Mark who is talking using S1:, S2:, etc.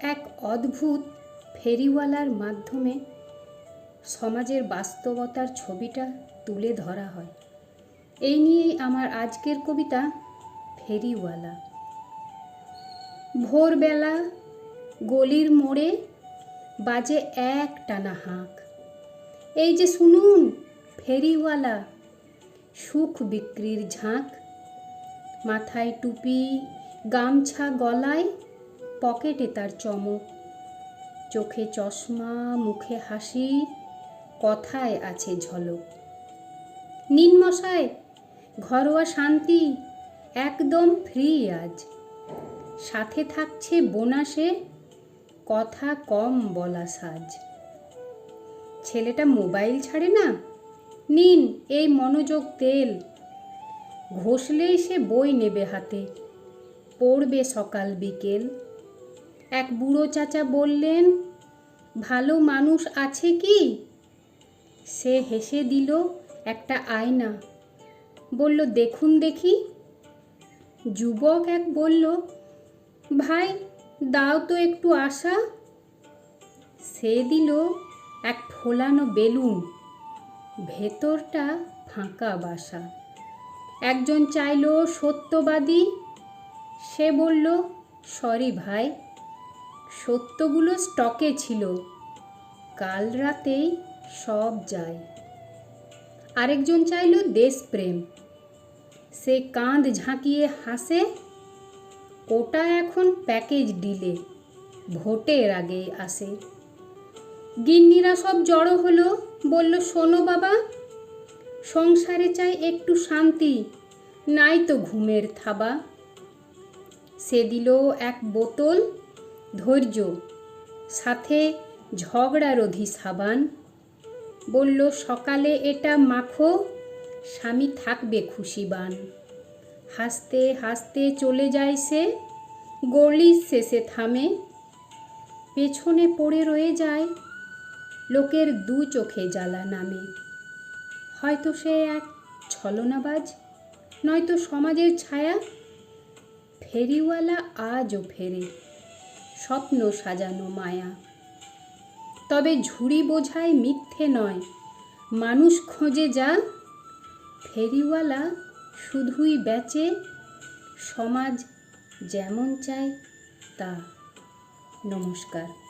S1: এক অদ্ভুত ফেরিওয়ালার মাধ্যমে সমাজের বাস্তবতার ছবিটা তুলে ধরা হয়। এই নিয়েই আমার আজকের কবিতা ফেরিওয়ালা। ভোরবেলা গলির মোড়ে বাজে এক টানা হাঁক। এই যে শুনুন, ফেরিওয়ালা, সুখ বিক্রির ঝাঁক। মাথায় টুপি, গামছা গলায় পকেটে তার চমক। চোখে চশমা, মুখে হাসি, কথায় আছে ঝলক। নিন মশায়, ঘরোয়া শান্তি, একদম ফ্রি আজ। সাথে থাকছে বোনাসে, কথা কম বলা সাজ। ছেলেটা মোবাইল ছাড়ে না? নিন, এই মনোযোগ, তেল। ঘষলেই সে বই নেবে হাতে। পড়বে সকাল বিকেল। এক বুড়ো চাচা বললেন, ভালো মানুষ আছে কি? সে হেসে দিল একটা আয়না। বলল, দেখুন দেখি। যুবক এক বলল, ভাই, দাও তো একটু আশা। সে দিল এক ফোলানো বেলুন, ভেতরটা ফাঁকা বাসা। একজন চাইলো সত্যবাদী। সে বলল, সরি ভাই সত্যগুলো স্টকে ছিল। কাল রাতেই সব যায়। আরেকজন চাইলো দেশপ্রেম। সে কাঁধ ঝাঁকিয়ে হাসে, ওটা এখন প্যাকেজ ডিলে, ভোটের আগে আসে। গিন্নিরা সব জড়ো হলো, বলল, শোনো বাবা, সংসারে চাই একটু শান্তি, নাই তো ঘুমের থাবা। সে দিল এক বোতল ধৈর্য, সাথে ঝগড়ারোধী সাবান। বলল, সকালে এটা মাখো, স্বামী থাকবে খুশিবান হাসতে হাসতে চলে যায় সে গলির শেষে থামে, পেছনে পড়ে রয়ে যায়, লোকের দু চোখে জ্বালা নামে। হয়তো সে এক ছলনাবাজ, নয়তো সমাজের ছায়া, ফেরিওয়ালা আজও ফেরে। স্বপ্ন সাজানো মায়া। তবে ঝুড়ি বোঝায় মিথ্যে নয়, মানুষ খোঁজে যা, ফেরিওয়ালা শুধুই বেচে, সমাজ যেমন চায় তা। নমস্কার।